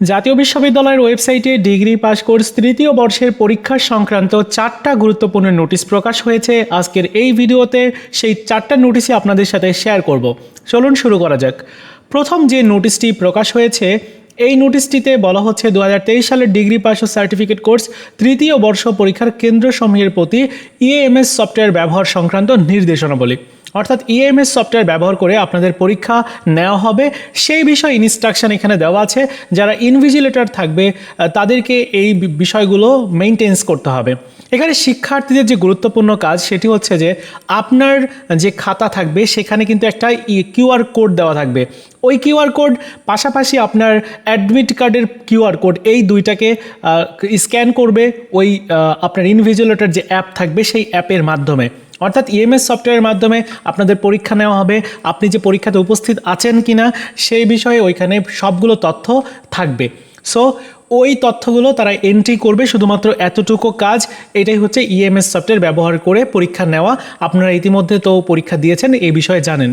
জাতীয় বিশ্ববিদ্যালয়ের ওয়েবসাইটে ডিগ্রি পাস কোর্স তৃতীয় বর্ষের পরীক্ষা সংক্রান্ত চারটা গুরুত্বপূর্ণ নোটিশ প্রকাশ হয়েছে। আজকের এই ভিডিওতে সেই চারটা নোটিশই আপনাদের সাথে শেয়ার করব। চলুন শুরু করা যাক। প্রথম যে নোটিশটি প্রকাশ হয়েছে, এই নোটিশটিতে বলা হচ্ছে দু হাজার তেইশ সালের ডিগ্রি পাস ও সার্টিফিকেট কোর্স তৃতীয় বর্ষ পরীক্ষার কেন্দ্র সমূহের প্রতি ইএমএস সফটওয়্যার ব্যবহার সংক্রান্ত নির্দেশনাবলী। অর্থাৎ ইএমএস সফটওয়্যার ব্যবহার করে আপনাদের পরীক্ষা নেওয়া হবে। সেই বিষয়ে ইনস্ট্রাকশন এখানে দেওয়া আছে। যারা ইনভিজিলেটর থাকবে তাদেরকে এই বিষয়গুলো মেনটেন্স করতে হবে। এখানে শিক্ষার্থীদের যে গুরুত্বপূর্ণ কাজ, সেটি হচ্ছে যে আপনার যে খাতা থাকবে, সেখানে কিন্তু একটা কিউআর কোড দেওয়া থাকবে। ওই কিউআর কোড পাশাপাশি আপনার অ্যাডমিট কার্ডের কিউআর কোড এই দুইটাকে স্ক্যান করবে। ওই আপনার ইনভিজিলেটর যে অ্যাপ থাকবে, সেই অ্যাপের মাধ্যমে। অর্থাৎ ইএমএস সফটওয়্যারের মাধ্যমে আপনাদের পরীক্ষা নেওয়া হবে। আপনি যে পরীক্ষাতে উপস্থিত আছেন কি না সেই বিষয়ে ওইখানে সবগুলো তথ্য থাকবে। সো ওই তথ্যগুলো তারা এন্ট্রি করবে শুধুমাত্র এতটুকু কাজ, এটাই হচ্ছে ইএমএস সফটওয়্যার ব্যবহার করে পরীক্ষা নেওয়া। আপনারা ইতিমধ্যে তো পরীক্ষা দিয়েছেন এই বিষয়ে জানেন।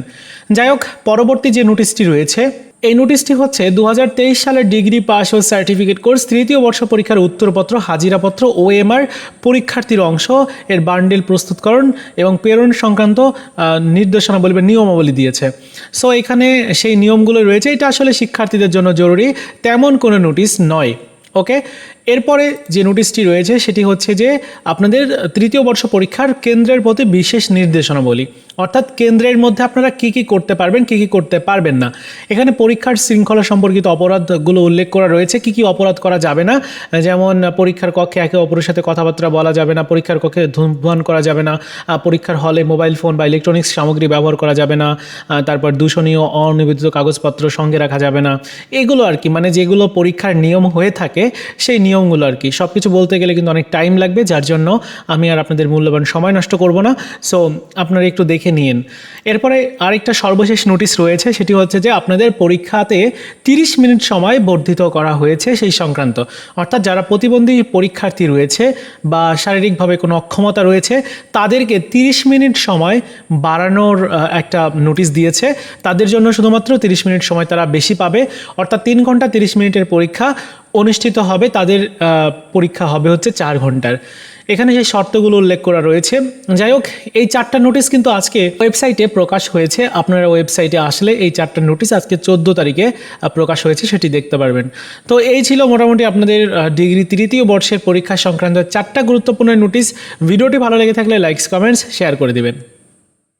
যাই হোক, পরবর্তী যে নোটিশটি রয়েছে এই নোটিশটি হচ্ছে দু হাজার তেইশ সালের ডিগ্রি পাস ও সার্টিফিকেট কোর্স তৃতীয় বর্ষ পরীক্ষার উত্তরপত্র, হাজিরাপত্র ওএমআর পরীক্ষার্থীর অংশ, এর বান্ডেল প্রস্তুতকরণ এবং প্রেরণ সংক্রান্ত নির্দেশনা নির্দেশনাবলী বা নিয়মাবলী দিয়েছে। সো এখানে সেই নিয়মগুলো রয়েছে। এটা আসলে শিক্ষার্থীদের জন্য জরুরি। তেমন কোনো নোটিশ নয়। ওকে এরপরে যে নোটিশটি রয়েছে, সেটি হচ্ছে যে আপনাদের তৃতীয় বর্ষ পরীক্ষার কেন্দ্রের প্রতি বিশেষ নির্দেশনাবলী। অর্থাৎ কেন্দ্রের মধ্যে আপনারা কি কি করতে পারবেন, কি কি করতে পারবেন না। এখানে পরীক্ষার শৃঙ্খলা সম্পর্কিত অপরাধগুলো উল্লেখ করা রয়েছে, কি কি অপরাধ করা যাবে না। যেমন, পরীক্ষার কক্ষে একে অপরের সাথে কথাবার্তা বলা যাবে না, পরীক্ষার কক্ষে ধূমপান করা যাবে না পরীক্ষার হলে মোবাইল ফোন বা ইলেকট্রনিক্স সামগ্রী ব্যবহার করা যাবে না তারপর দূষণীয় অনিবেদিত কাগজপত্র সঙ্গে রাখা যাবে না। এগুলো আর কি মানে যেগুলো পরীক্ষার নিয়ম হয়ে থাকে, সেই নিয়মগুলো আর কি। সব কিছু বলতে গেলে কিন্তু অনেক টাইম লাগবে, যার জন্য আমি আর আপনাদের মূল্যবান সময় নষ্ট করব না। সো আপনারা একটু দেখে নিন। এরপরে আরেকটা সর্বশেষ নোটিশ রয়েছে, সেটি হচ্ছে যে আপনাদের পরীক্ষাতে তিরিশ মিনিট সময় বর্ধিত করা হয়েছে সেই সংক্রান্ত। অর্থাৎ যারা প্রতিবন্ধী পরীক্ষার্থী রয়েছে বা শারীরিকভাবে কোনো অক্ষমতা রয়েছে, তাদেরকে তিরিশ মিনিট সময় বাড়ানোর একটা নোটিশ দিয়েছে। তাদের জন্য শুধুমাত্র তিরিশ মিনিট সময় তারা বেশি পাবে। অর্থাৎ তিন ঘণ্টা তিরিশ মিনিটের পরীক্ষা অনুষ্ঠিত হবে, তাদের পরীক্ষা হবে হচ্ছে চার ঘণ্টার। এখানে সেই শর্তগুলো উল্লেখ করা রয়েছে, যাই হোক, এই চারটা নোটিশ কিন্তু আজকে ওয়েবসাইটে প্রকাশ হয়েছে। আপনারা ওয়েবসাইটে আসলে এই চারটা নোটিশ আজকে চোদ্দ তারিখে প্রকাশ হয়েছে, সেটি দেখতে পারবেন। তো এই ছিল মোটামুটি আপনাদের ডিগ্রি তৃতীয় বর্ষের পরীক্ষা সংক্রান্ত চারটা গুরুত্বপূর্ণ নোটিশ। ভিডিওটি ভালো লেগে থাকলে লাইকস কমেন্টস শেয়ার করে দিবেন।